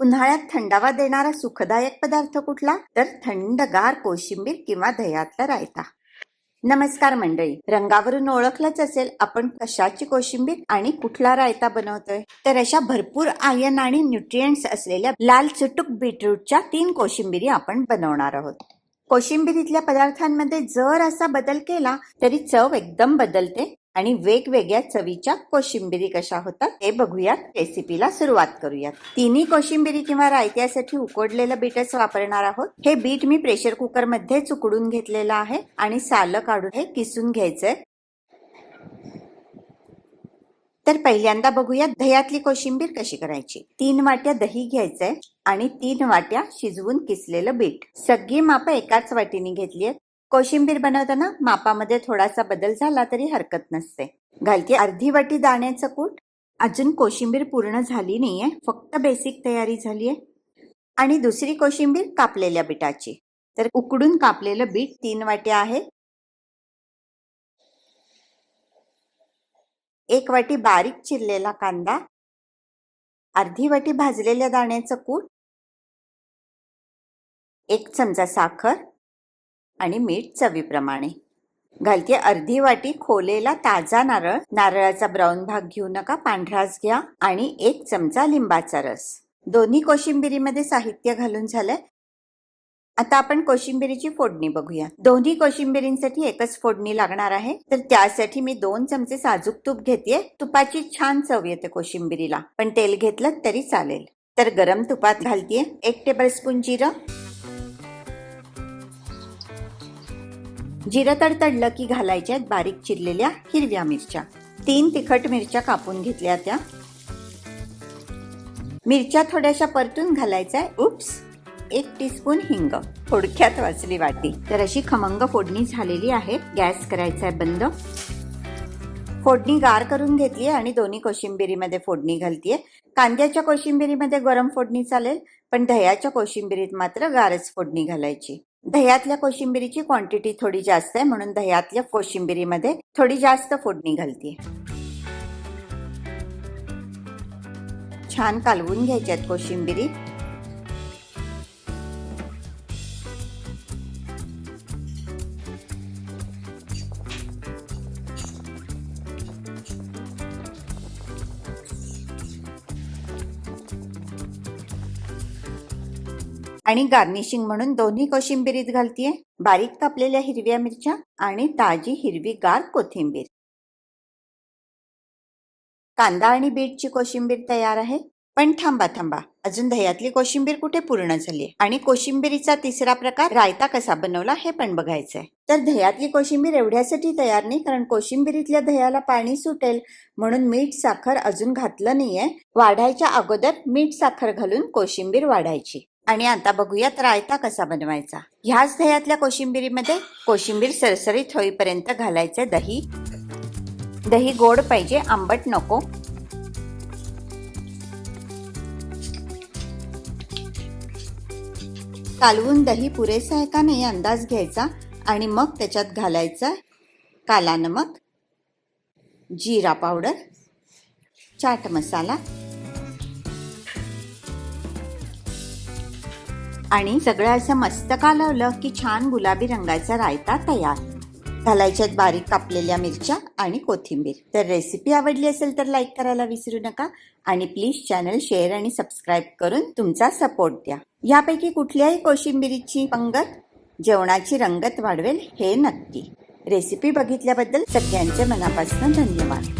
उन्हाळ्यात थंडावा देणारा सुखदायक पदार्थ कुठला? तर थंडगार कोशिंबीर किंवा दह्यातला रायता. नमस्कार मंडळी. रंगावरून ओळखलंच असेल आपण कशाची कोशिंबीर आणि कुठला रायता बनवतोय? तर अशा भरपूर आयन आणि न्यूट्रिएंट्स असलेल्या लाल चुटुक बीटरूटच्या तीन कोशिंबिरी आपण बनवणार आहोत. कोशिंबिरीतल्या पदार्थांमध्ये जर असा बदल केला तरी चव एकदम बदलते. आणि वेगवेगळ्या चवीच्या कोशिंबिरी कशा होतात हे बघूयात. रेसिपीला सुरुवात करूयात. तिन्ही कोशिंबिरी किंवा रायत्यासाठी उकडलेलं बीटच वापरणार आहोत. हे बीट मी प्रेशर कुकरमध्ये चुकडून घेतलेलं आहे आणि सालं काढून हे किसून घ्यायचंय. तर पहिल्यांदा बघूया दह्यातली कोशिंबीर कशी करायची. तीन वाट्या दही घ्यायचंय आणि तीन वाट्या शिजवून किसलेलं बीट. सगळी माप एकाच वाटीने घेतली आहेत. कोशिंबीर बनवताना मापामध्ये थोडासा बदल झाला तरी हरकत नसते. घालते अर्धी वाटी दाण्याचं कूट. अजून कोशिंबीर पूर्ण झाली नाहीये. फक्त बेसिक तयारी झालीये आणि दुसरी कोशिंबीर कापलेल्या बीटाची. तर उकडून कापलेलं बीट तीन वाट्या आहे. एक वाटी बारीक चिरलेला कांदा. अर्धी वाटी भाजलेल्या दाण्याचं कूट. एक चमचा साखर. आणि मीठ चवीप्रमाणे. घालते अर्धी वाटी खोलेला ताजा नारळ. नारळाचा ब्राऊन भाग घेऊ नका पांढराच घ्या आणि एक चमचा लिंबाचा रस. दोन्ही कोशिंबिरीमध्ये साहित्य घालून झालंय. आता आपण कोशिंबिरीची फोडणी बघूया. दोन्ही कोशिंबिरींसाठी एकच फोडणी लागणार आहे. तर त्यासाठी मी दोन चमचे साजूक तूप घेते तुपाची छान चव येते कोशिंबिरीला. पण तेल घेतलं तरी चालेल. तर गरम तुपात घालतीये एक टेबल स्पून जिरं. जिरं तडतडलं की घालायच्या आहेत बारीक चिरलेल्या हिरव्या मिरच्या. तीन तिखट मिरच्या कापून घेतल्या त्या. मिरच्या थोड्याशा परतून घालायच्या. उप्स. एक टीस्पून हिंग. थोडक्यात वाचली वाटी. तर अशी खमंग फोडणी झालेली आहे. गॅस करायचा आहे बंद. फोडणी गार करून घेतली आणि दोन्ही कोशिंबिरीमध्ये फोडणी घालतीये. कांद्याच्या कोशिंबिरीमध्ये गरम फोडणी चालेल पण दह्याच्या कोशिंबिरीत मात्र गारच फोडणी घालायची. दह्यातल्या कोशिंबिरीची क्वांटिटी थोडी जास्त आहे म्हणून दह्यातल्या कोशिंबिरीमध्ये थोडी जास्त फोडणी घालते. छान कालवून घ्यायच्यात कोशिंबिरी. आणि गार्निशिंग म्हणून दोन्ही कोशिंबिरीत घालतीये. बारीक कापलेल्या हिरव्या मिरच्या आणि ताजी हिरवी गार कोथिंबीर. कांदा आणि बीटची कोशिंबीर तयार आहे. पण थांबा थांबा. अजून दह्यातली कोशिंबीर कुठे पूर्ण झाली? आणि कोशिंबीरीचा तिसरा प्रकार रायता कसा बनवला हे पण बघायचंय. तर दह्यातली कोशिंबीर एवढ्यासाठी तयार नाही कारण कोशिंबिरीतल्या दह्याला पाणी सुटेल म्हणून मीठ साखर अजून घातलं नाहीये. वाढायच्या अगोदर मीठ साखर घालून कोशिंबीर वाढायची. आणि आता बघूयात रायता कसा बनवायचा. ह्याच दह्यातल्या कोशिंबिरीमध्ये कोशिंबीर सरसरीत होईपर्यंत घालायचे दही. दही गोड पाहिजे आंबट नको. कालवून दही पुरेसा आहे का नाही अंदाज घ्यायचा आणि मग त्याच्यात घालायचा काला नमक जिरा पावडर चाट मसाला आणि सगळं असं मस्तका लावलं की छान गुलाबी रंगाचा रायता तयार. घालायच्यात बारीक कापलेल्या मिरच्या आणि कोथिंबीर. तर रेसिपी आवडली असेल तर लाईक करायला विसरू नका आणि प्लीज चॅनल शेअर आणि सबस्क्राईब करून तुमचा सपोर्ट द्या. यापैकी कुठल्याही कोशिंबिरीची पंगत जेवणाची रंगत वाढवेल हे नक्की. रेसिपी बघितल्याबद्दल सगळ्यांचे मनापासून धन्यवाद.